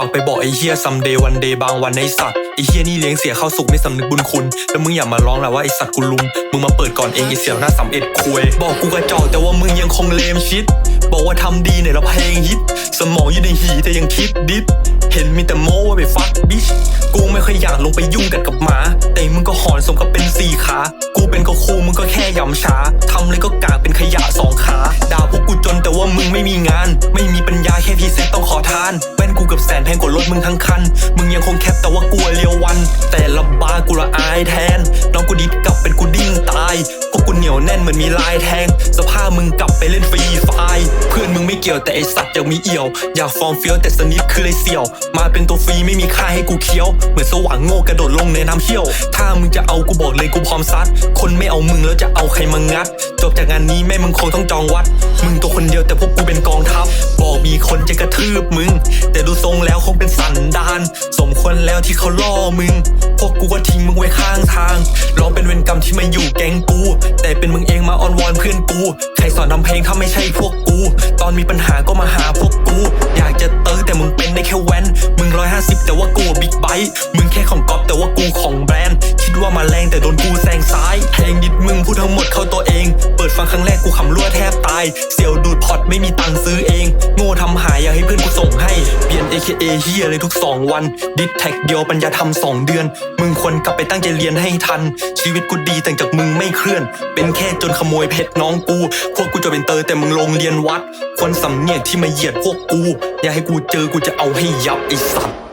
ากไปบอกไอ้เฮียซัมเดย์วันเดย์บางวันไอ้สัตว์ไอ้เฮียนี่เลี้ยงเสียข้าวสุกไม่สำนึกบุญคุณ แล้วมึงอย่ามาร้องแหละว่าไอ้สัตว์กูลุม มึงมาเปิดก่อนเองไอ้เสี่ยวหน้าสามเอ็ดคุยบอกกูกระจอกแต่ว่ามึงยังคงเลมชิด บอกว่าทำดีเนี่ยแล้วเพลงฮิต สมองอยู่ในหีแต่ยังคิดดิฟเห็นมีแต่โม้ว่าไปฟักบิชกูไม่ค่อยอยากลงไปยุ่งกันกับหมา แต่มึงก็หอนสมกับเป็นสี่ขา กูเป็นก็คูมึงก็แค่ยำช้าทำเลยก็กากเป็นขยะสองขา ด่าพวกกูจนแต่ว่ามึงไม่มีงาน ไม่มีปัญญาแค่พีเซ็ตต้องขอทาน กูเกับแสนแพงกว่ารถมึงทั้งคัน มึงยังคงแคปแต่ว่ากลัวเลียววัน แต่ละบากูละอายแทน กูดิดกลับเป็นกูดิ้งตายพวกกูเหนียวแน่นเหมือนมีลายแทง สภาพมึงกลับไปเล่นฟรีไฟเพื่อนมึงไม่เกี่ยวแต่ไอสัตว์ยังมีเอี่ยว อยากฟอร์มเฟี้ยวแต่สนิทคือเลยเสี่ยว มาเป็นตัวฟรีไม่มีค่าให้กูเคี้ยว เหมือนสว่างโง่กระโดดลงในน้ำเชี่ยว ถ้ามึงจะเอากูบอกเลยกูพร้อมซัด คนไม่เอามึงแล้วจะเอาใครมางัด จบจากงานนี้แม่มึงคงต้องจองวัด มึงตัวคนเดียวแต่พวกกูเป็นกองทัพ บอกมีคนจะกระทืบมึง แต่ดูทรงแล้วคงเป็นสันดาน สมควรแล้วที่เขาล่อมึง พวกกูก็ทิ้งมึงไว้ข้างทางร ที่มาอยู่แก๊งกู แต่เป็นมึงเองมาออนวอนเพื่อนกู ใครสอนทำเพลงถ้าไม่ใช่พวกกู ตอนมีปัญหาก็มาหาพวกกู อยากจะเติร์แต่มึงเป็นได้แค่แว้น มึงร้อยห้าสิบแต่ว่ากูบิ๊กไบค์มึงแค่ของก๊อปแต่ว่ากูของแบรนด์ คิดว่ามาแรงแต่โดนกูแซงซ้ายเพลงดิดมึงพูดทั้งหมดเข้าตัวเอง เปิดฟังครั้งแรกกูขำรั่วแทบตาย เสี่ยวดูดพอร์ตไม่มีตังค์ซื้อเอง โง่ทำหายอยากให้เพื่อนกูส่งให้ AKA เฮียเลยทุก 2 วัน ดิดแท็กเดียวปัญญาทำสองเดือน มึงควรกลับไปตั้งใจเรียนให้ทัน ชีวิตกูดีแต่จากมึงไม่เคลื่อน เป็นแค่จนขโมยเพชรน้องกูพวกกูจะเป็นเตอร์แต่มึงโรงเรียนวัดคนสำเนียกที่มาเหยียดพวกกู อย่าให้กูเจอกูจะเอาให้ยับไอสัตว์